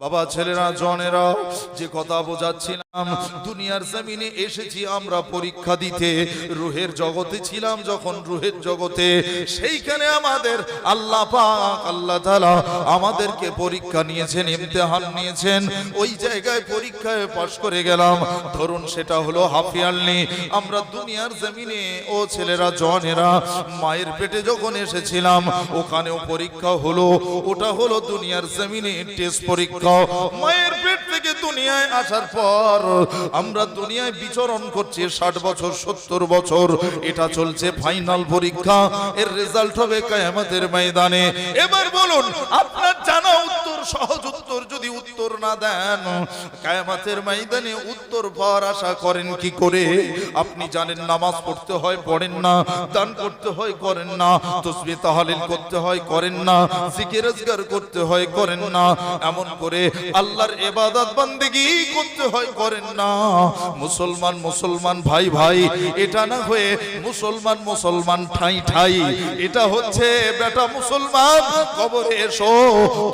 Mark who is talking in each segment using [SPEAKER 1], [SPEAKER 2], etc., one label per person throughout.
[SPEAKER 1] বাবা, ছেলেরা, জনেরা, যে কথা বোঝাচ্ছিলাম, দুনিয়ার জমিনে এসেছি আমরা পরীক্ষা দিতে। রুহের জগতে ছিলাম যখন রুহের জগতে। সেইখানে আমাদের আল্লাহ পাক, আল্লাহ তাআলা আমাদেরকে পরীক্ষা নিয়েছেন, ইমতিহান নিয়েছেন। ওই জায়গায় পরীক্ষায় পাশ করে গেলাম। ধরুন সেটা হলো হাফিয়ালনি আমরা দুনিয়ার জমিনে, ও ছেলেরা, জনেরা, মায়ের পেটে যখন এসেছিলাম, ওখানেও পরীক্ষা হলো। ওটা হলো দুনিয়ার জমিনে টেস্ট পরীক্ষা। মায়ের পেট থেকে দুনিয়ায় আসার পর আমরা দুনিয়ায় বিচরণ করছি ষাট বছর, সত্তর বছর। এটা চলছে ফাইনাল পরীক্ষা। এর রেজাল্ট হবে কায়ামতের ময়দানে। এবার বলুন, আপনার জানা উত্তর, সহজ উত্তর যদি উত্তর না দেন, কায়ামতের ময়দানে উত্তর পাওয়ার আশা করেন কি করে? আপনি জানেন নামাজ পড়তে হয়, পড়েন না। দান করতে হয়, করেন না। তসবি তাহালিল করতে হয়, করেন না। জিকির করতে হয়, করেন না। এমন করে আল্লাহর ইবাদত বান্দেগি করতে হয়, করেন না। মুসলমান মুসলমান, ভাই ভাই, এটা না হয়ে মুসলমান মুসলমান, ঠাই ঠাই। এটা হচ্ছে, বেটা মুসলমান, কবরে এসো,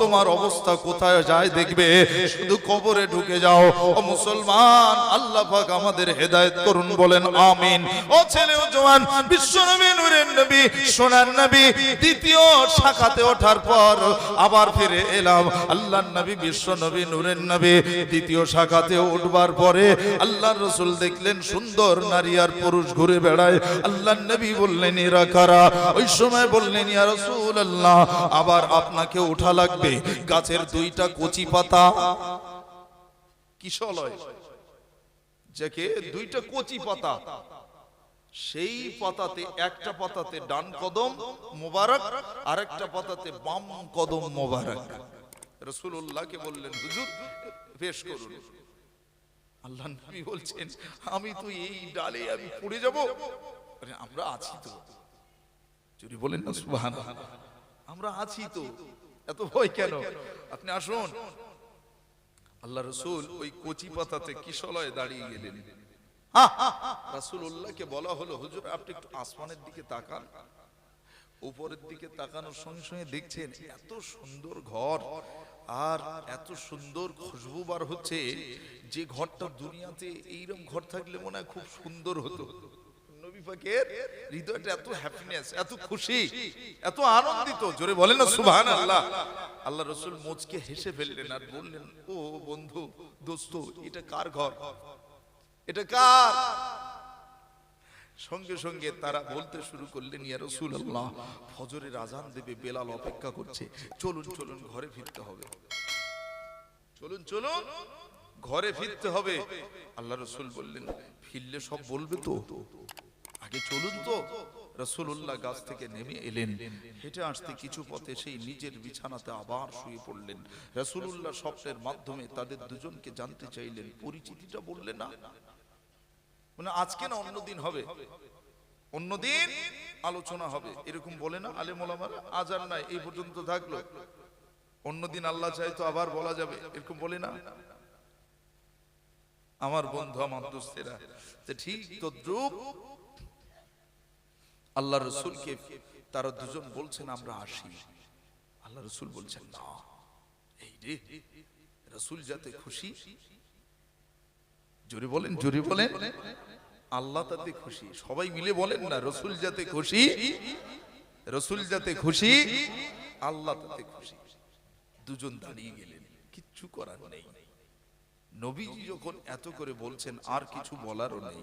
[SPEAKER 1] তোমার অবস্থা কোথায় যায় দেখবে। শুধু কবরে ঢুকে যাও। ও মুসলমান, আল্লাহ পাক আমাদের হেদায়েত করুন, বলেন আমিন। ও ছেলে, ও জওয়ান বিশ্বনবী নূরের নবী, সোনার নবী, দ্বিতীয় শাখাতে ওঠার পর আবার ফিরে এলাম। আল্লাহর নবী বিশ্ব নবী, নূরের নবী দ্বিতীয় শাখাতে উঠবার পরে আল্লাহর রসুল দেখলেন সুন্দর নারী আর পুরুষ ঘুরে বেড়ায়। আল্লাহর নবী বললেন, এরা কারা? ওই সময় বললেন, ইয়া রসুল আল্লাহ আবার আপনাকে ওঠা লাগবে। গাছের দুইটা কচি পাতা। দুইটা কচি পাতা। সেই পাতাতে একটা পাতাতে ডান কদম মোবারক আর একটা পাতাতে বাম কদম মোবারক। রসুল্লাহকে বললেন, হুজুর, পেশ করুন। আল্লাহ নবী বলছেন, আমি তো এই ডালে আমি পড়ে যাব। আমরা আছি তো। যদি বলেন না সুবহান আমরা আছি তো। এত ভয় কেন? আপনি আসুন। আল্লাহ রসুল ওই কচি পাতাতে কিশলয়ে দাঁড়িয়ে গেলেন। রাসূলুল্লাহকে বলা হলো, হুজুর, আপনি একটু আসমানের দিকে তাকান। উপরের দিকে তাকানোর সঙ্গে সঙ্গে দেখছেন, এত সুন্দর ঘর। আর এত সুন্দর খুশবু বার হচ্ছে যে ঘরটা দুনিয়াতে এইরকম ঘর থাকলে মনে হয় খুব সুন্দর হতো। হৃদয়টা এত হ্যাপিনেস এত খুশি, এত আনন্দিত। জোরে না আল্লাহ আল্লাহ রসুল হেসে ফেললেন আর ও বন্ধু, দোস্ত, এটা কার ঘর? এটা কার? সঙ্গে সঙ্গে তারা বলতে শুরু করলেন, ইয়া রাসূলুল্লাহ, ফজরের আজান দেবে, বেলাল অপেক্ষা করছে। চলুন চলুন, ঘরে ফিরতে হবে। চলুন চলুন, ঘরে ফিরতে হবে। আল্লাহ রসুল বললেন, ফিরলে সব বলবে তো? আগে চলুন তো। রসুল্লাহ গাছ থেকে নেমে এলেন। হেঁটে আসতে কিছু পথে সেই নিজের বিছানাতে আবার শুয়ে পড়লেন। রসুল্লাহ স্বপ্নের মাধ্যমে তাদের দুজনকে জানতে চাইলেন, পরিচিতিটা বললেন না। মানে আজকে না অন্যদিন হবে? অন্যদিন আলোচনা হবে। এরকম বলে না আলে মোলামারা আজ আর নাই, এই পর্যন্ত থাকল। অন্যদিন আল্লাহ চাই তো আবার বলা যাবে, এরকম বলে না? আমার বন্ধু, আমার দোস্তেরা ঠিক তদ্রুপ আল্লাহ রসুলকে, তারা দুজন বলছেন, আমরা আসি। আল্লাহ রসুল বলছেন, না, এই রে, রসুল যাতে খুশি জোরে বলেন জোরে বলেন। আল্লাহ তাতে খুশি। সবাই মিলে বলেন না, রসুল যাতে খুশি, রসুল যাতে খুশি, আল্লাহ তাতে খুশি। দুজন দাঁড়িয়ে গেলেন, কিচ্ছু করার নেই। নবীজি যখন এত করে বলছেন, আর কিছু বলারও নেই।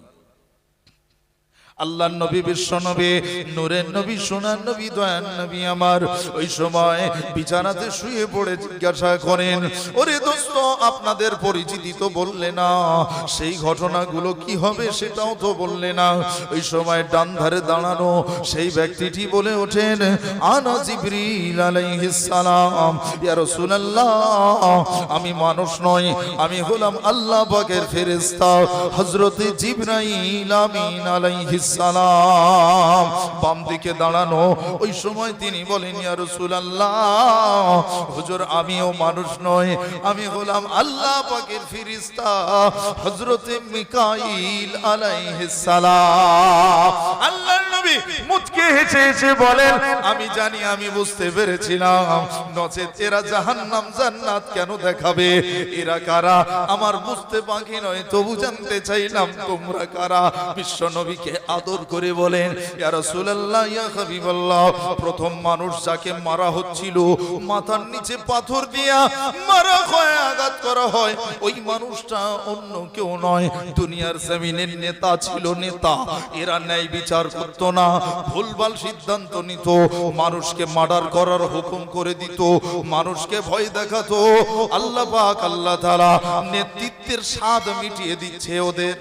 [SPEAKER 1] আল্লাহ নবী, বিশ্ব নবী, নূরের নবী, সোনার নবী দয়ান নবী আমার। ওই সময় বিছানাতে শুয়ে পড়ে জিজ্ঞাসা করেন, ওরে দোস্ত, আপনাদের পরিচিতি তো বললে না, সেই ঘটনাগুলো কি হবে সেটাও তো বললে না। ওই সময় ডান ধারে দাঁড়ানো সেই ব্যক্তিটি বলে ওঠেন, আনা জিবরিল আলাইহিস সালাম। ইয়া রাসূলুল্লাহ, আমি মানুষ নই, আমি হলাম আল্লাহ পাকের ফেরেশতা, হযরতে জিবরাইল আমিন আলাইহিস সালাম বাম দিকে দাঁড়ানো, ওই সময় তিনি বলেন, ইয়া রাসূলুল্লাহ, হুজুর, আমিও মানুষ নয় আমি হলাম আল্লাহ পাকের ফেরেশতা, হযরতে মিকাইল আলাইহিস সালাম আল্লাহর নবী মুচকে হেসে হেসে বলেন, আমি জানি, আমি বুঝতে পেরেছিলাম, নচেত এরা জাহান্নাম জান্নাত কেন দেখাবে? এরা কারা? আমার বুঝতে বাকি নয়, তবু জানতে চাইলাম, তোমরা কারা? বিশ্ব নবীকে আদর করে বলেন প্রথম মানুষ যাকে মারা হচ্ছিল, মাথার নিচে পাথর দিয়া মারা হয়, আঘাত করা হয়। ওই মানুষটা অন্য কেউ নয়, দুনিয়ার জমিনের নেতা ছিল নেতা। এরা ন্যায় বিচার করতো না, ভুলভাল সিদ্ধান্ত নিত, মানুষকে মার্ডার করার হুকুম করে দিত, মানুষকে ভয় দেখাতো। আল্লাহ পাক, আল্লাহ তাআলা নেতৃত্বের স্বাদ মিটিয়ে দিচ্ছে ওদের।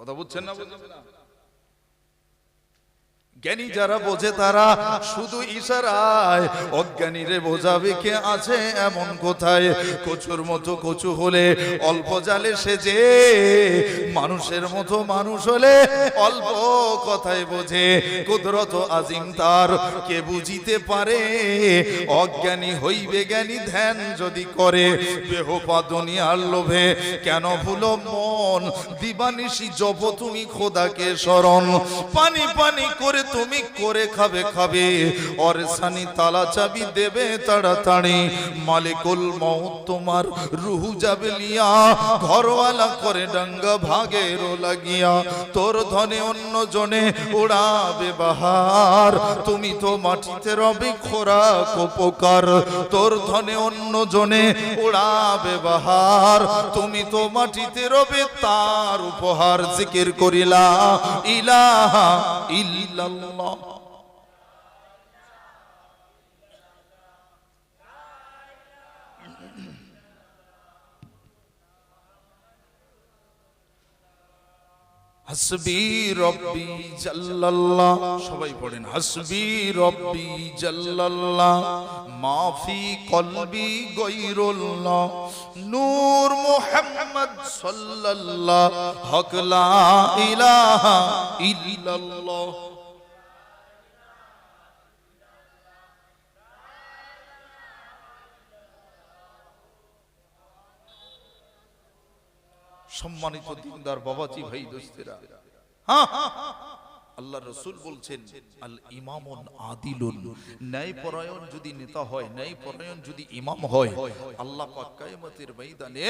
[SPEAKER 1] কথা বুঝছেন না বুঝছেন না? জ্ঞানী যারা বোঝে তারা শুধু ইশারায়, অজ্ঞানীরে বোঝাবে কে আছে এমন কোথায়। কচুর মতো কচু হলে অল্প জালে সেজে, মানুষের মতো মানুষ হলে অল্প কথায় বোঝে। কুদরত আজিম তার, কে বুঝিতে পারে? অজ্ঞানী হইবে জ্ঞানী, ধ্যান যদি করে। বেহপা দুনিয়ার লোভে কেন ভুলো মন? দিবানিশি জপ তুমি খোদাকে স্মরণ। পানি পানি করে তুমি করে খাবে খাবে। অরেসানি তালা চাবি দেবে তাড়াতাড়ি। মালিকুল মৌত তোমার রুহু যাবে লিয়া। ঘরওয়ালা করে ডাঙ্গা ভাগের লাগিয়া। তোর ধনে অন্য জনে উড়াবে বাহার। তুমি তো মাটিতে রবে খোরাক উপকার। তোর ধনে অন্য জনে উড়াবে বাহার। তুমি তো মাটিতে রবে তার উপহার। জিকির করিলা, ইলাহা ইল্লাল্লাহ। হাসবি রব্বি জাল্লাল্লাহ। সবাই পড়েন, হাসবি রব্বি জাল্লাল্লাহ। মাফি কলবি গৈরুল্লাহ। নূর মুহাম্মদ সাল্লাল্লাহ। হক লা ইলাহা ইল্লাল্লাহ। সম্মানিত দিনদার বাবাজি ভাই দোস্তেরা। হ্যাঁ। আল্লাহ রসুল বলছেন আল ইমামুন আদিলুন। ন্যায় পরায়ণ যদি নেতা হয় ন্যায় পরায়ণ যদি ইমাম হয় আল্লাহ পাক কিয়ামতের ময়দানে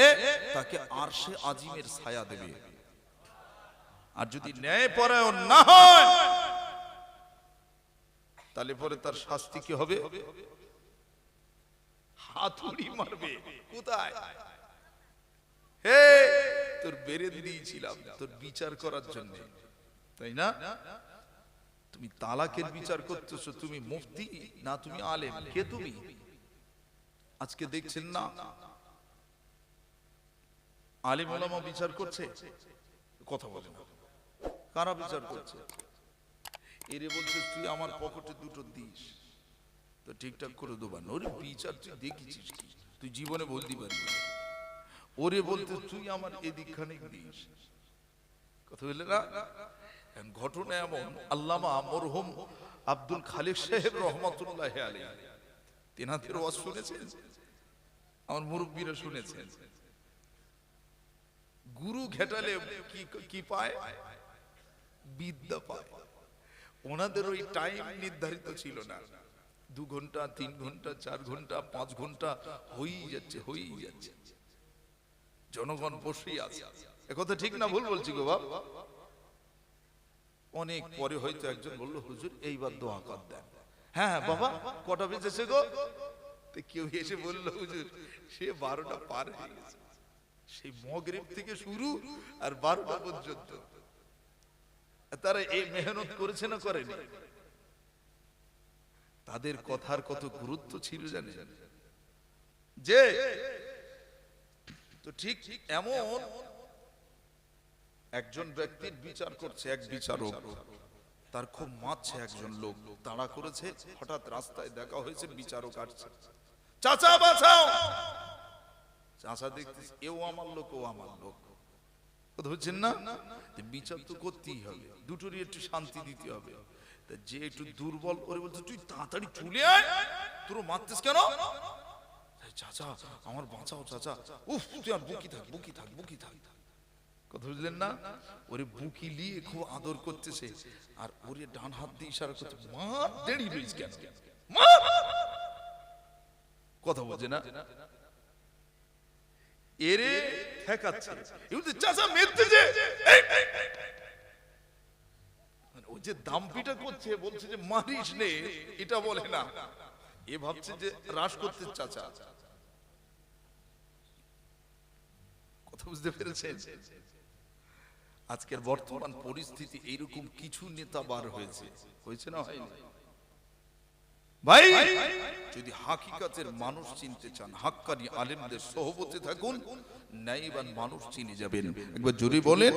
[SPEAKER 1] তাকে আরশে আজিমের ছায়া দেবে। আর যদি ন্যায় পরায়ণ না হয় তাহলে পরে তার শাস্তি কি হবে? হাতুড়ি মারবে। কোথায়? হে তোর বেড়ে দিয়েছিলাম, তোর বিচার করার জন্য। তাই না? তুমি তালাকের বিচার করতেছো, তুমি মুফতি না তুমি আলেম? কে তুমি? আজকে দেখছেন না? ওলামা বিচার করছে? কথা বলে না। কারা বিচার করছে? এরে বলছে, তুই আমার পকেটে দুটো দিস। তো ঠিকঠাক করে দেবা। না বিচার তুই দেখেছিস তুই জীবনে বলতে পারবি। ওরে বলতে তুই আমার এদিক খানিক দিস কথা বললে না? ঘটনা এমন, আল্লামা মরহুম আব্দুল খালিক সাহেব রহমতুল্লাহ আলী তেনাদের ওয়াজ শুনেছেন? আমার মুরব্বীরা শুনেছেন। গুরু ঘেটালে কি কি পায়? বিদ্যা পায়। ওনাদের ওই টাইম নির্ধারিত ছিল না। দু ঘণ্টা, তিন ঘণ্টা, চার ঘণ্টা, পাঁচ ঘণ্টা হয়েই যাচ্ছে হয়েই যাচ্ছে। জনগণ বসেই আছে। একথা ঠিক না ভুল বলছি গো বাপ? অনেক পরে হয়তো একজন বলল, হুজুর, এইবার দোয়া কর দেন। হ্যাঁ বাবা, কটা বেজেছে গো? কেউ এসে বলল, হুজুর, সে বারোটা পার হয়ে গেছে। সেই মগরিব থেকে শুরু আর বারোটা পর্যন্ত। তারা এই মেহনত করেছে না করেনি? তাদের কথার কত গুরুত্ব ছিল জানে যে তো ঠিক এমন একজন ব্যক্তির বিচার করছে, এক বিচারক। তার খুব মারছে একজন লোক। তাড়া করেছে, হঠাৎ রাস্তায় দেখা হয়েছে, বিচারক আসছে। চাচা, বাঁচাও! চাচা দেখতেছে, এও আমার লোক, ও আমার লোক। না? বিচার তো করতেই হবে। দুটোরই একটু শান্তি দিতে হবে। যে একটু দুর্বল করে বলছে, তুই তাড়াতাড়ি চলে আয়। তোর মারতিস কেন? চাচা আমার বাঁচাও চাচা। উফ তুই আর বুকি থাক বুকি থাক বুকি থাক। কথা বুঝলেন না? ওরে বুকি নিয়ে খুব আদর করতেছে। আর ওরে ডান হাত দিয়ে ইশারা করছে মার দেরি রইস কেন? মার কথা বলছে না? এরে ঠেকাচ্ছে। এ বলছে, চাচা এই, এই। মানে ও যে দাম্পিটা করছে বলছে যে মারিস নে। এটা বলে না। এ ভাবছে যে হ্রাস করতে চাচা। কথা বুঝতে পেরেছেন? আজকের বর্তমান পরিস্থিতি এইরকম কিছু নেতা বার হয়েছে। হয়েছে না হয়নি? ভাই, যদি হাকিকাতের মানুষ চিনতে চান, হাক্কানি আলেমদের সহবতে থাকুন ন্যায়বান মানুষ চিনে যাবেন। একবার জোরে বলেন।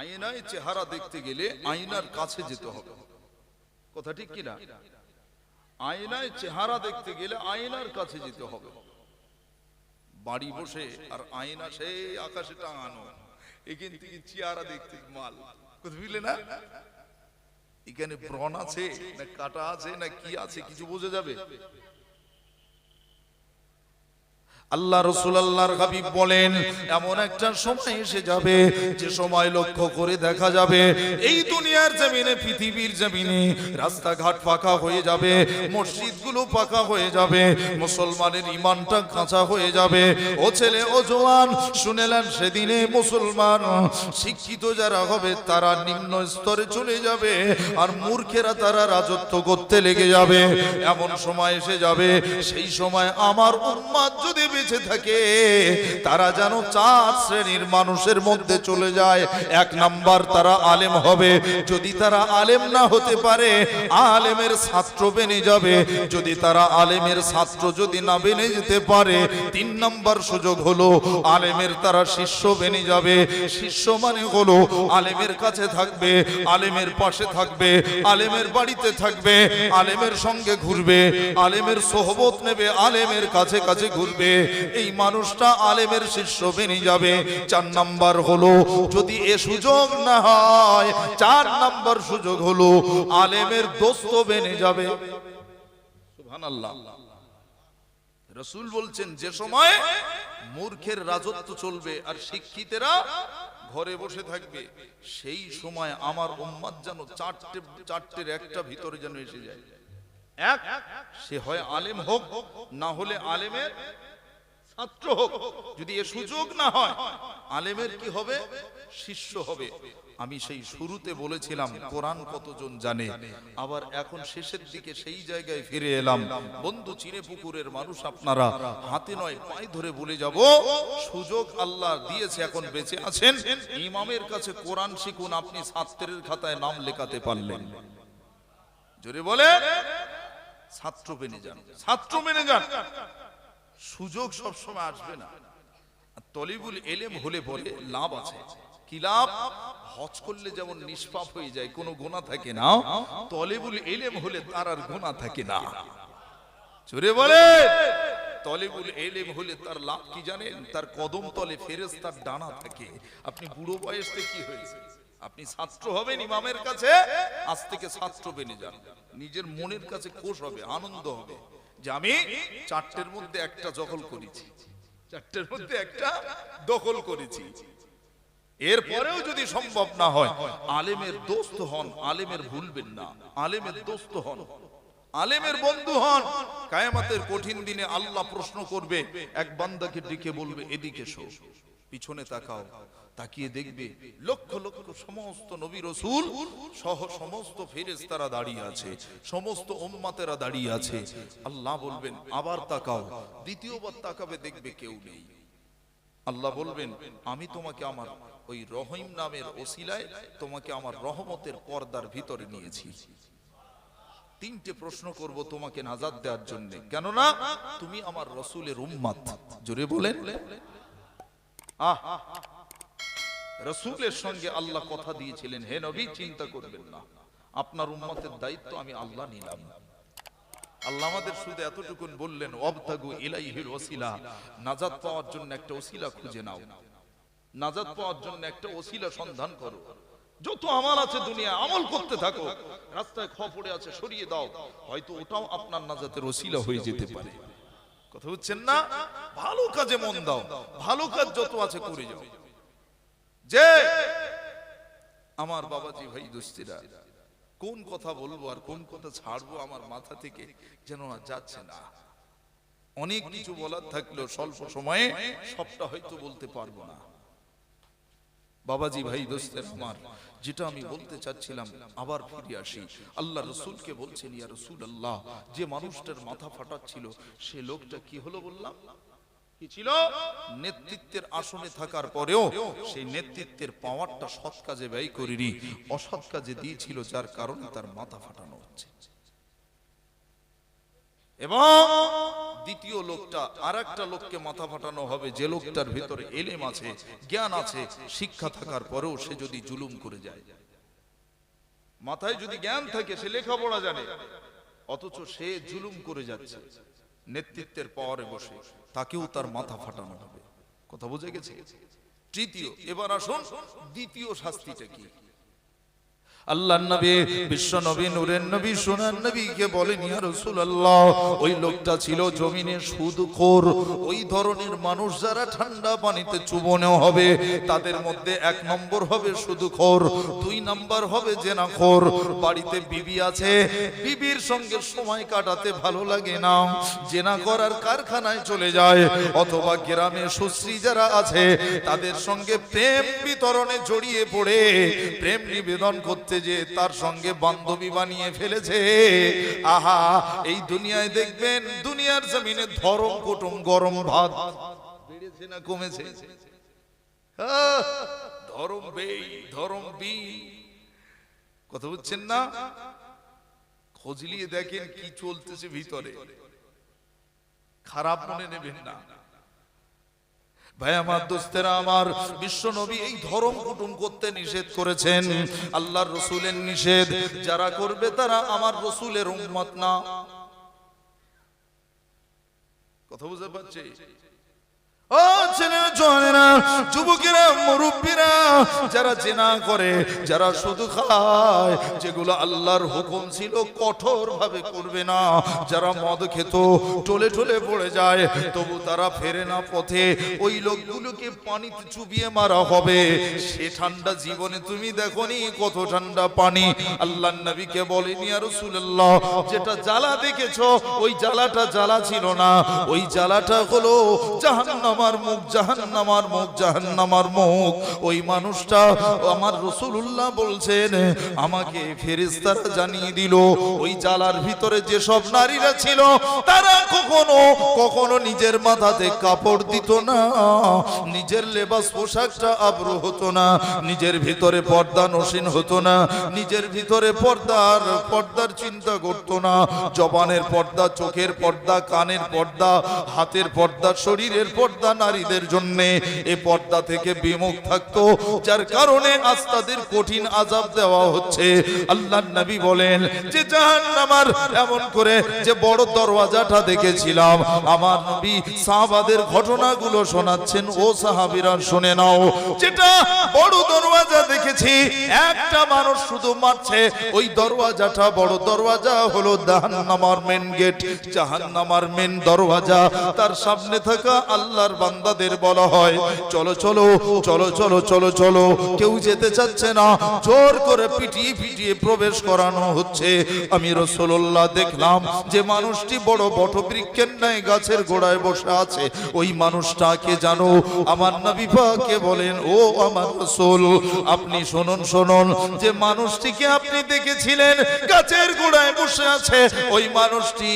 [SPEAKER 1] আয়নায় চেহারা দেখতে গেলে আয়নার কাছে যেতে হবে। কথা ঠিক কিনা? আয়নায় চেহারা দেখতে গেলে আয়নার কাছে যেতে হবে। বাড়ি বসে আর আয়না সে আকাশে টাঙানো এখান থেকে চিয়ারা দেখতে মাল। বুঝলে না? এখানে ব্রণ আছে না কাটা আছে না কি আছে, কিছু বোঝা যাবে? আল্লাহ রসুল আল্লাহর হাবিব বলেন, এমন একটা সময় এসে যাবে, যে সময় লক্ষ্য করে দেখা যাবে, এই দুনিয়ার জমিনে, পৃথিবীর জমিনে রাস্তাঘাট পাকা হয়ে যাবে, মসজিদগুলো পাকা হয়ে যাবে, মুসলমানের ইমানটা কাঁচা হয়ে যাবে। ও ছেলে, ও জওয়ান শুনেলেন সেদিনে মুসলমান, শিক্ষিত যারা হবে, তারা নিম্ন স্তরে চলে যাবে, আর মূর্খেরা তারা রাজত্ব করতে লেগে যাবে। এমন সময় এসে যাবে, সেই সময় আমার উম্মাদ যদি বেঁচে থাকে। তারা যেন চার শ্রেণির মানুষের মধ্যে চলে যায়। এক নাম্বার তারা আলেম হবে। যদি তারা আলেম না হতে পারে, আলেমের ছাত্র বেনে যাবে। যদি তারা আলেমের ছাত্র যদি না বেনে যেতে পারে, তিন নাম্বার সুযোগ হলো, আলেমের তারা শিষ্য বেনে যাবে। শিষ্য মানে হলো, আলেমের কাছে থাকবে, আলেমের পাশে থাকবে, আলেমের বাড়িতে থাকবে, আলেমের সঙ্গে ঘুরবে, আলেমের সোহবত নেবে, আলেমের কাছে কাছে ঘুরবে। এই মানুষটা আলেমের শিষ্য বেনে যাবে। চার নাম্বার হলো, যদি এ সুযোগ না হয়, চার নাম্বার সুযোগ হলো, আলেমের দোস্ত বেনে যাবে। রসুল বলছেন, যে সময় মূর্খের রাজত্ব চলবে আর শিক্ষিতেরা ঘরে বসে থাকবে, সেই সময় আমার উম্মাদ যেন চারটে, চারটের একটা ভিতরে যেন এসে যায়। এক, সে হয় আলেম হোক, না হলে আলেমের ছাত্র হোক, যদি এ সুযোগ না হয়, আলেমের কি হবে? শিষ্য হবে। আমি সেই শুরুতে বলেছিলাম, কোরআন কতজন জানে? আবার এখন শেষের দিকে সেই জায়গায় ফিরে এলাম। বন্ধু, চিনে পুকুরের মানুষ আপনারা, হাতে নয়, পায়ে ধরে বলে যাব, সুযোগ আল্লাহ দিয়েছে, এখন বেঁচে আছেন। ইমামের কাছে কোরআন শিখুন, আপনি ছাত্রের খাতায় নাম লেখাতে পারলেন। জোরে বলে, ছাত্র মেনে যান। ছাত্র মেনে যান। সুযোগ সবসময় আসবে না। তলিবুল এলেম হলে বলে লাভ আছে। কি লাভ? হজ করলে যেমন নিষ্পাপ হয়ে যায়, কোনো গোনা থাকে না। তলিবুল এলেম হলে তার আর গোনা থাকে না। চুরে বলে? তলেবুল এলেম হলে তার লাভ কি জানেন? তার কদম তলে ফেরেস তার ডানা থাকে। আপনি বুড়ো বয়সে কি হয়েছে? আপনি ছাত্র হবেন ইমামের কাছে? আজ থেকে ছাত্র বেনে যান। নিজের মনের কাছে কোষ হবে, আনন্দ হবে। যে আমি চারটের মধ্যে একটা দখল করেছি। চারটের মধ্যে একটা দখল করেছি। এরপরেও যদি সম্ভব না হয়, আলেমের দোস্ত হন, আলেমের ভুলবেন না, আলেমের দোস্ত হন, আলেমের বন্ধু হন, কায়ামাতের কঠিন দিনে আল্লাহ প্রশ্ন করবে, এক বান্দাকে ডেকে বলবে, এদিকে শো পিছনে তাকাও। তাকিয়ে দেখবে লক্ষ লক্ষ সমস্ত নবী রসুল সহ সমস্ত ফেরেশতারা দাঁড়িয়ে আছে, সমস্ত উম্মাতেরা দাঁড়িয়ে আছে। আল্লাহ বলবেন, আবার তাকাও। দ্বিতীয়বার তাকাবে দেখবে কেউ নেই। আল্লাহ বলবেন, আমি তোমাকে আমার ওই রহিম নামের ওসিলায় তোমাকে আমার রহমতের পর্দার ভিতরে নিয়েছি। তিনটে প্রশ্ন করব তোমাকে নাজাদ দেওয়ার জন্য। কেননা তুমি আমার রসুলের উম্মাত। জোরে বলেন। আহ! রসুলের সঙ্গে আল্লাহ কথা দিয়েছিলেন, হে নবী, চিন্তা করবেন না। আপনার উম্মতের দায়িত্ব আমি আল্লাহ নিলাম। আল্লাহ আমাদের শুধু এতটুকুন বললেন অবতাগু ওসিলা। নাজাত পাওয়ার জন্য একটা ওসিলা খুঁজে নাও। নাজাত পাওয়ার জন্য একটা ওসিলা সন্ধান করো। যত আমল আছে দুনিয়া, আমল করতে থাকো। রাস্তায় খ পড়ে আছে, সরিয়ে দাও। হয়তো ওটাও আপনার নাজাতের ওসিলা হয়ে যেতে পারে। কথা বুঝছেন না? ভালো কাজে মন দাও। ভালো কাজ যত আছে করে যাও। যে আমার বাবাজি ভাই দোস্তিরা কোন কথা বলব আর কোন কথা ছাড়বো আমার মাথা থেকে যেন যাচ্ছে না। অনেক কিছু বলার থাকলেও স্বল্প সময়ে সবটা হয়তো বলতে পারব না। বাবাজি ভাই দোস্তের আমার, যেটা আমি বলতে চাচ্ছিলাম, আবার ফিরে আসি। আল্লাহ রসুলকে বলছেন, ইয়া রসুল আল্লাহ যে মানুষটার মাথা ফাটাচ্ছিল, সে লোকটা কি হলো বললাম? কি ছিল? নেতৃত্বের আসনে থাকার পরেও সেই নেতৃত্বের পাওয়ারটা সৎ কাজে ব্যয় করিনি, অসৎ কাজে দিয়েছিল যার কারণে তার মাথা ফাটানো হচ্ছে। এবং দ্বিতীয় লোকটা আর একটা লোককে মাথা ফাটানো হবে, যে লোকটার ভিতরে এলেম আছে, জ্ঞান আছে, শিক্ষা থাকার পরেও সে যদি জুলুম করে যায়। মাথায় যদি জ্ঞান থাকে, সে লেখাপড়া জানে, অথচ সে জুলুম করে যাচ্ছে। নেতৃত্বের পরে বসে তাকেও তার মাথা ফাটানো হবে। কথা বুঝে গেছে? তৃতীয়, এবার আসুন দ্বিতীয় শাস্তিটা কি? আল্লাহ নবী, বিশ্ব নবী, নূরের নবী, সোনার নবীকে বলেন, ইয়া রাসূলুল্লাহ, ওই লোকটা ছিল জমিনে সুদখোর। ওই ধরনের মানুষ যারা ঠান্ডা পানিতে চুবনেও হবে, তাদের মধ্যে এক নম্বর হবে সুদখোর, দুই নম্বর হবে জেনাখোর। বাড়িতে বিবি আছে, বিবির সঙ্গে সময় কাটাতে ভালো লাগে না। জেনা করার কারখানায় চলে যায়, অথবা গ্রামে সুশ্রী যারা আছে, তাদের সঙ্গে প্রেম বিতরণে জড়িয়ে পড়ে, প্রেম নিবেদন করতে যে তার সঙ্গে বান্ধবী বানিয়ে ফেলেছে। আহা, এই দুনিয়ায় দেখবেন দুনিয়ার জমিনে ধরম কুটুম, গরম ভাত। বেড়েছে না কমেছে? ধরম বেই, ধরম বি কথা বুঝছেন না? খোঁজলিয়ে দেখেন কি চলতেছে ভিতরে। খারাপ মনে নেবেন না। ভাই, আমার দোস্তেরা, আমার বিশ্ব নবী এই ধরম কুটুম করতে নিষেধ করেছেন। আল্লাহর রসুলের নিষেধ, যারা করবে তারা আমার রসুলের উন্মত না। কথা বুঝতে পারছি? পথে। ওই লোকগুলোকে পানিতে চুবিয়ে মারা হবে। সে ঠান্ডা জীবনে তুমি দেখনি কত ঠান্ডা পানি? আল্লাহ নবীকে বলেনি আর রাসূলুল্লাহ, যেটা জ্বালা দেখেছ, ওই জ্বালাটা জ্বালা ছিল না। ওই জ্বালাটা হলো জাহান্নামার মুখ জাহান্নামার মুখ জাহান্নামার মুখ। ওই মানুষটা আমার রসুল্লাহ বলছেন, আমাকে ফেরেশতারা জানিয়ে দিল, ওই জালার ভিতরে যে সব নারীরা ছিল, তারা কখনো কখনো নিজের মাথাতে কাপড় দিত না, নিজের লেবাস পোশাকটা আব্রু হতো না, নিজের ভিতরে পর্দা নসীন হতো না, নিজের ভিতরে পর্দার পর্দার চিন্তা করতো না, জবানের পর্দা, চোখের পর্দা, কানের পর্দা, হাতের পর্দা, শরীরের পর্দা নারীদের জন্য। এ পর্দা থেকে বিমুখ থাকতো, যার কারণে আজ তাদের কঠিন আজাব দেওয়া হচ্ছে। আল্লাহ নবী বলেন, যে জাহান্নামার এমন করে যে বড় দরওয়াজাটা দেখেছিলাম, আমার নবী সাহাবাদের ঘটনাগুলো শোনাচ্ছেন। ও সাহাবীরা, শুনে নাও। যেটা বড় দরওয়াজা দেখেছি, একটা মানুষ শুধু মারছে, ওই দরওয়াজাটা বড় দরওয়াজা হলো জাহান্নামার মেন গেট জাহান্নামার মেন দরওয়াজা, তার সামনে থাকা আল্লাহর বান্দাদের বলা হয়, চলো চলো চলো চলো চলো চলো, কেউ যেতে চাচ্ছে না, জোর করে পিটিয়ে পিটিয়ে প্রবেশ করানো হচ্ছে। আমি রসুল্লাহ দেখলাম যে মানুষটি বড় বটবৃক্ষের ন্যায় গাছের গোড়ায় বসে আছে। ওই মানুষটাকে জানো, আমার নবী পাকে বলেন, ও আমার রসুল, আপনি শুনুন শুনুন, যে মানুষটিকে আপনি দেখেছিলেন, গাছের গোড়ায় বসে আছে। ওই মানুষটি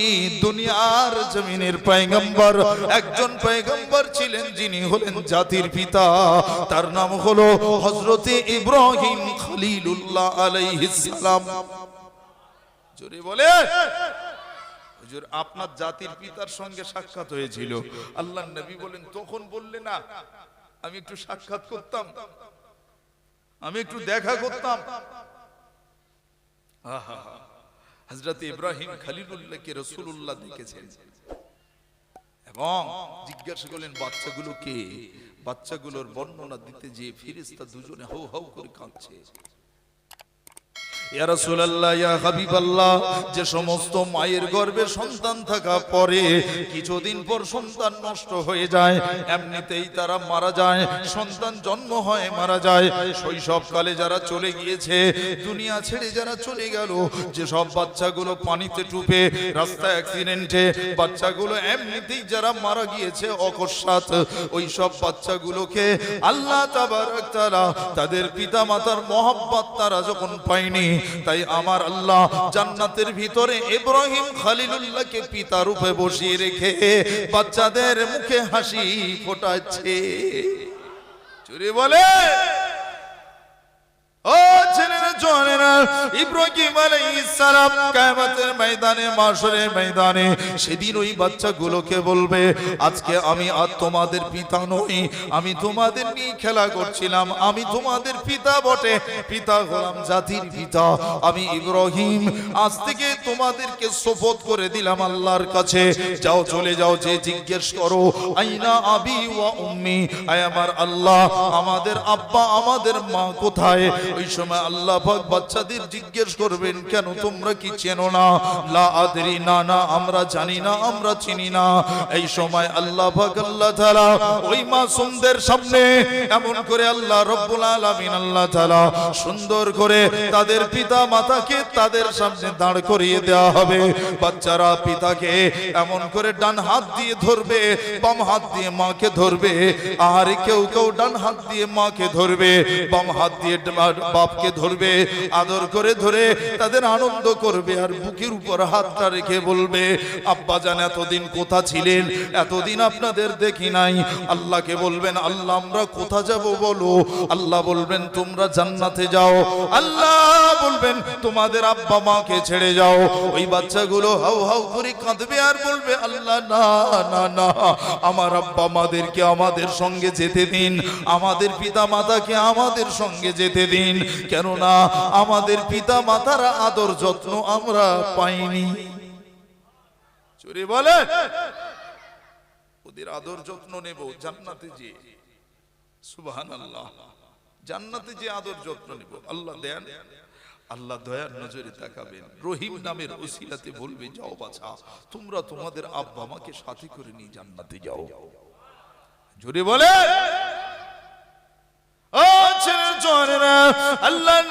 [SPEAKER 1] দুনিয়ার জমিনের পয়গম্বর, একজন পয়গম্বর ছিলেন, যিনি হলেন জাতির পিতা। তার নাম হলো হজরতে ইব্রাহিম খলিলুল্লাহ আলাইহিস সালাম। জোরে বলে। হুজুর, আপনার জাতির পিতার সঙ্গে সাক্ষাৎ হয়েছিল। আল্লাহ নবী বলেন, তখন বললে না, আমি একটু সাক্ষাৎ করতাম। আমি একটু দেখা করতাম। হজরত ইব্রাহিম খালিলুল্লাহকে রসুল্লাহ দেখেছেন। এবং জিজ্ঞাসা করলেন বাচ্চাগুলোকে বাচ্চাগুলোর বর্ণনা দিতে যে ফিরিস্তা দুজনে হৌ হৌ করে কাঁদছে ইয়া রাসূলুল্লাহ ইয়া হাবিবাল্লাহ যে সমস্ত মায়ের গর্ভে সন্তান থাকা পরে কিছুদিন পর সন্তান নষ্ট হয়ে যায়, এমনিতেই তারা মারা যায়, সন্তান জন্ম হয়, মারা যায়। শৈশবকালে যারা চলে গিয়েছে, দুনিয়া ছেড়ে যারা চলে গেল, যেসব বাচ্চাগুলো পানিতে ডুবে রাস্তা অ্যাক্সিডেন্টে বাচ্চাগুলো এমনিতেই যারা মারা গিয়েছে অকস্মাৎ ওই সব বাচ্চাগুলোকে আল্লাহ তাআলা তাদের পিতা মাতার মহব্বত তারা যখন পায়নি তাই আমার আল্লাহ জান্নাতের ভিতরে ইব্রাহিম খলিলুল্লাহকে পিতা রূপে বসিয়ে রেখে বাচ্চাদের মুখে হাসি ফোটাচ্ছে। চুরি বলে। ও জোয়ানেরা ইব্রাহিম আলাইহিস সালাম কিয়ামতের ময়দানে মাশরের ময়দানে, সেদিন ওই বাচ্চাগুলোকে বলবে, আজকে আমি আর তোমাদের পিতা নই, আমি তোমাদের নিয়ে খেলা করছিলাম তোমাদেরকে শপথ করে দিলাম আল্লাহর কাছে, যাও চলে যাও, যে জিজ্ঞেস করো, আইনা উম্মি? আল্লাহ, আমাদের আব্বা, আমাদের মা কোথায়? ওই সময় আল্লাহ পাক বাচ্চাদের জিজ্ঞেস করবেন, কেন তোমরা কি চেনো না? লা আদরি না না, আমরা জানি না, আমরা চিনি না। এই সময় আল্লাহ পাক আল্লাহ তাআলা ওই মাসুমদের সামনে এমন করে আল্লাহ রব্বুল আলামিন আল্লাহ তাআলা সুন্দর করে তাদের পিতা মাতাকে তাদের সামনে দাঁড় করিয়ে দেওয়া হবে। বাচ্চারা পিতাকে এমন করে ডান হাত দিয়ে ধরবে, বাম হাত দিয়ে মাকে ধরবে, আর কেউ কেউ ডান হাত দিয়ে মাকে ধরবে, বাম হাত দিয়ে বাপকে ধরবে আদর করে ধরে তাদের আনন্দ করবে আর বুকের উপর হাতটা রেখে বলবে, আব্বা জান, এতদিন কোথা ছিলেন? এতদিন আপনাদের দেখি নাই। আল্লাহকে বলবেন, আল্লাহ, আমরা কোথা যাব বলো? আল্লাহ বলবেন, তোমরা জান্নাতে যাও। আল্লাহ বলবেন, তোমাদের আব্বা মাকে ছেড়ে যাও। ওই বাচ্চাগুলো হাউ হাউ করে কাঁদবে আর বলবে, আল্লাহ, না না না, আমার আব্বা মাদেরকে আমাদের সঙ্গে যেতে দিন। আমাদের পিতা মাতাকে আমাদের সঙ্গে যেতে দিন। কেননা আমাদের পিতা মাতার আদর যত্ন আমরা পাইনি। চুরি বলে? ওদের আদর যত্ন নেব, জান্নাতে যে সুবহান আল্লাহ জান্নাতে যে আদর যত্ন নেব। আল্লাহ দেন, আল্লাহ দয়ার নজরে তাকাবেন। রহিম নামের ওসিলাতে বলবে, যাও বাছা, তোমরা তোমাদের আব্বা মাকে সাথে করে নিয়ে জান্নাতে যাও। জোরে বলে? জোয়ানেরা,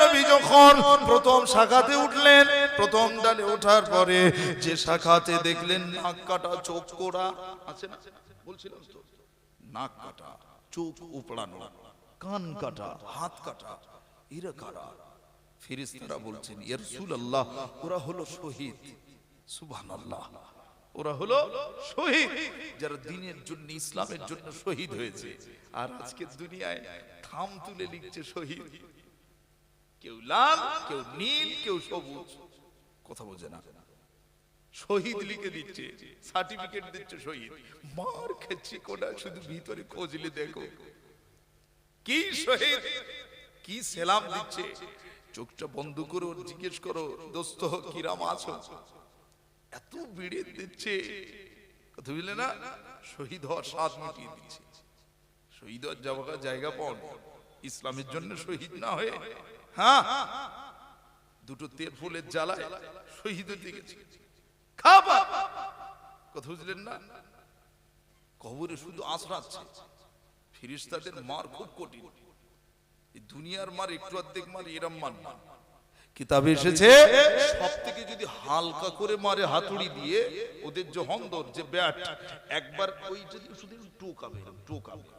[SPEAKER 1] নবী যখন প্রথম শাখাতে উঠলেন প্রথম ডালে ওঠার পরে যে শাখাতে দেখলেন নাক কাটা চোখ কোড়া আছে না? বলছিলাম তো নাক কাটা চোখ উপড়ানো কান কাটা হাত কাটা এরা কারা? ফিরিস্তারা বলছেন ইয়া রাসূলুল্লাহ ওরা হলো শহীদ। সুবহানাল্লাহ। ওরা হলো শহীদ, যারা দিনের জন্য, ইসলামের জন্য শহীদ হয়েছে। আর আজকে দুনিয়ায় খাম তুলে লিখছে শহীদ। কেউ লাল, কেউ নীল, কেউ সবুজ। কথা বোঝে না। শহীদ লিখে দিচ্ছে, সার্টিফিকেট দিচ্ছে শহীদ। মার খেচ্ছে কোনা, শুধু ভিতরে খোঁজলে দেখো। কি শহীদ? কি সেলাম দিচ্ছে? চোখটা বন্ধ করো, জিজ্ঞেস করো, দোস্ত, কিরাম আছো? এত বিড়ে দিচ্ছে। কথা বুঝলে না? শহীদ হওয়ার স্বাদ মিটিয়ে দিচ্ছে। শহীদ হওয়ার যাওয়া জায়গা পান ইসলামের জন্য শহীদ না হয়ে হ্যাঁ? দুটো তেল ফুলের জ্বালায় শহীদ হতে গেছে খাবা কথা বুঝলেন না? কবরে শুধু আশ্রাচ্ছে ফিরিস্তাদের মার খুব কঠিন। দুনিয়ার মার একটু অর্ধেক মার, এরম মার না। কিতাবে এসেছে সব থেকে যদি হালকা করে মারে হাতুড়ি দিয়ে ওদের যে হন্দর যে ব্যাট একবার ওই যদি শুধু টোকাবে টোকাবে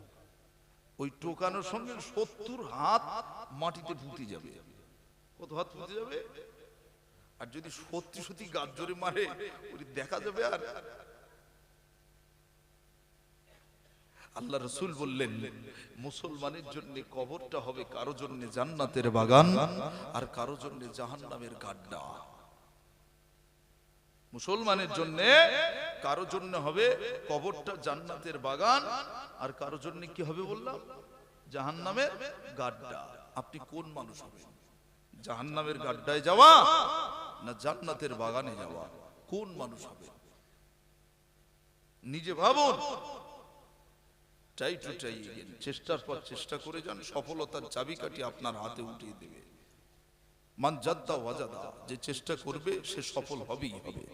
[SPEAKER 1] ওই টোকানোর সঙ্গে সত্তর হাত মাটিতে পুঁতে যাবে। কত হাত পুঁতে যাবে? আর যদি সত্যি সত্যি গাছ জোরে মারে ওই দেখা যাবে আর আল্লাহ রসুল বললেন, মুসলমানের জন্য কবরটা হবে কারও জন্য জান্নাতের বাগান আর কারও জন্য জাহান্নামের গাড্ডা। মুসলমানের জন্য কারও জন্য হবে কবরটা জান্নাতের বাগান আর কারও জন্য কি হবে বললাম? জাহান্নামের গাড্ডা। আপনি কোন মানুষ হবেন? জাহান্নামের গাড্ডায় যাওয়া না জান্নাতের বাগানে যাওয়া? কোন মানুষ হবে নিজে ভাবুন। ট্রাই টু ট্রাই চেষ্টার পর চেষ্টা করে যান, সফলতার চাবিকাঠি আপনার হাতে উঠিয়ে দেবে। মান জাদ্দা ওয়াজাদা, যে চেষ্টা করবে, সে সফল হবেই হবে।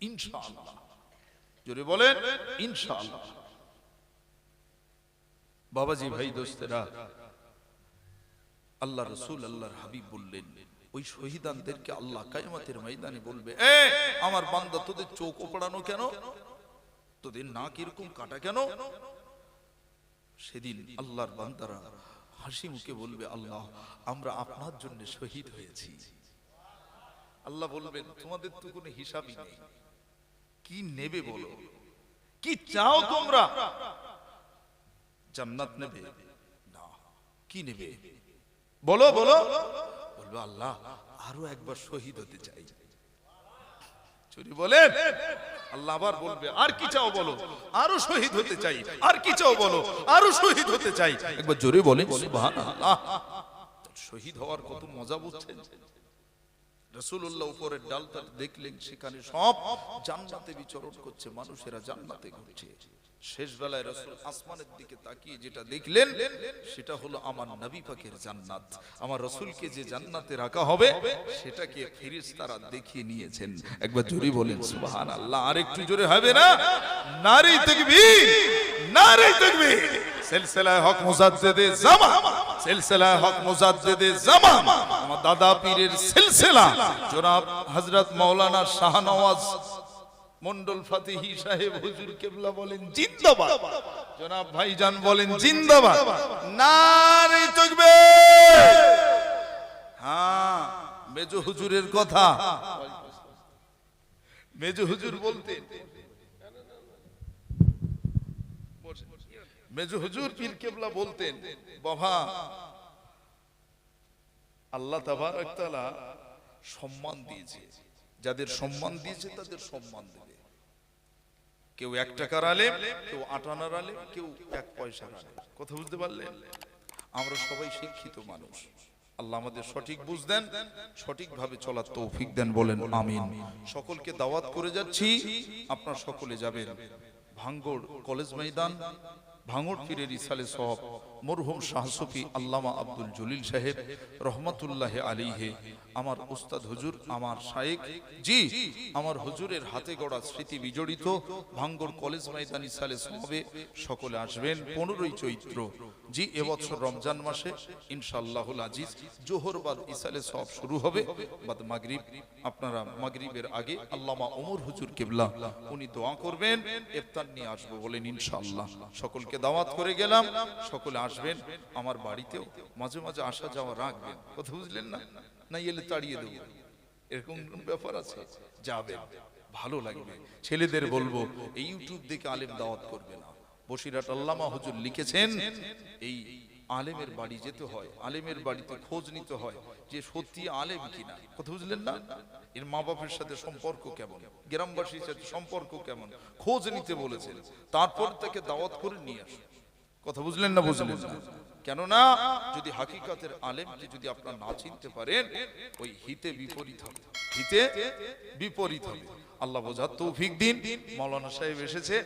[SPEAKER 1] ইনশাআল্লাহ। জোরে বলেন, ইনশাআল্লাহ। বাবাজি, ভাই দোস্তেরা, আল্লাহ রসুল আল্লাহর হাবিব বললেন, ওই শহীদানদেরকে আল্লাহ কায়মাতের ময়দানে বলবে, এ, আমার বান্দা, তোদের চোখ ওপড়ানো কেন? তোদের নাক এরকম কাটা কেন? সেদিন আল্লাহর বান্দারা হাসি মুখে বলবে, আল্লাহ, আমরা আপনার জন্য শহীদ হয়েছি। আল্লাহ বলবেন, তোমাদের তো কোনো হিসাবই নেই। কি নেবে বলো? কি চাও তোমরা? জান্নাত নেবে? না। কি নেবে? বলো বলো। বলবে, আল্লাহ, আরও একবার শহীদ হতে চাই। চুরি বলেন, আল্লাহ আবার বলবে, আর কি চাও বলো? আরও শহীদ হতে চাই, আর কি চাও বলো? আরও শহীদ হতে চাই। একবার জোরে বলেন, সুবহানাল্লাহ। শহীদ হওয়ার কত মজা বুঝছেন? রসুল্লাহ উপরের ডালটা দেখলেন, সেখানে সব জান্নাতে বিচরণ করছে, মানুষেরা জান্নাতে ঘুরছে। শেষ বেলায় রসুল আসমানের দিকে তাকিয়ে যেটা দেখলেন, সেটা হলো আমার নবী পাকের জান্নাত। আমার রসুলকে যে জান্নাতে রাখা হবে, সেটাকে ফিরিস তারা দেখিয়ে নিয়েছেন। একবার জোরে বলেন সুবহান আল্লাহ আর একটু জোরে হবে না? নারী তাকবীর, নারী দেখবি সিলসিলায় হক মুজাদ্দিদে জামা, সিলসিলায় হক মুজাদ্দিদে জামা। আমার দাদা পীরের সিলসিলা। জনাব হযরত মাওলানা শাহনওয়াজ মন্ডল ফাতিহি সাহেব হুজুর কেবলা বলেন, জিন্দাবাদ। জনাব ভাইজান বলেন, জিন্দাবাদ। নারে তাকবীর হ্যাঁ মেজো হুজুরের কথা। মেজো হুজুর বলতেন, মেজো হুজুর পীর কেবলা বলতেন, বাবা, আল্লাহ তাবারক তাআলা সম্মান দিয়েছে। যাদের সম্মান দিয়েছে, তাদের সম্মান দেবে কেউ এক টাকার আলেম, কেউ আটানার আলেম, কেউ এক পয়সার আলেম। কথা বুঝতে পারলেন আমরা সবাই শিক্ষিত মানুষ। আল্লাহ আমাদের সঠিক বুঝ দেন, সঠিকভাবে চলার তৌফিক দেন বলেন, আমিন। সকলকে দাওয়াত করে যাচ্ছি, আপনার সকলে যাবেন। ভাঙ্গড় কলেজ ময়দান ভাঙড় ফিরে রিসালে সব। মরহুম শাহসফি আল্লামা আব্দুল জলিল সাহেব রহমতুল্লাহ আলীহে আমার উস্তাদ হুজুর, আমার শায়েক, জি, আমার হুজুরের হাতে গড়া স্মৃতি বিজড়িত ভাঙ্গড় কলেজ ময়দান ইসালে সবে সকলে আসবেন পনেরোই চৈত্র। জি, এবছর রমজান মাসে ইনশাআল্লাহুল আজিজ জোহরবাদ ইসালে সব শুরু হবে, বাদ মাগরিব। আপনারা মাগরিবের আগে আল্লামা ওমর হুজুর কেবলা, উনি দোয়া করবেন, ইফতার নিয়ে আসব বলেন ইনশাআল্লাহ। সকলকে দাওয়াত করে গেলাম, সকলে আসবেন, আমার বাড়িতেও মাঝে মাঝে আসা যাওয়া রাখবেন। কথা বুঝলেন না? না এলে তাড়িয়ে দেবো। এরকম ব্যাপার আছে? যাবেন ভালো লাগবে। ছেলেদের বলব, এই ইউটিউব দেখে আলেম দাওয়াত করবে না। বসিরাট আল্লামা হুজুর লিখেছেন, এই আলেমের বাড়ি যেতে হয়, আলেমের বাড়িতে খোঁজ নিতে হয় যে সত্যি আলেম কিনা। কথা বুঝলেন না? এর মা বাপের সাথে সম্পর্ক কেমন? গ্রামবাসীর সাথে সম্পর্ক কেমন? খোঁজ নিতে বলেছেন। তারপর তাকে দাওয়াত করে নিয়ে আসুন। কথা বুঝলেন না বুঝলেন কেননা, যদি হাকিকাতের আলেমকে যদি আপনার না চিনতে পারেন, ওই হিতে বিপরীত হবে। হিতে বিপরীত হবে। আল্লাহ বোঝার তৌফিক দিন। মৌলানা সাহেব এসেছে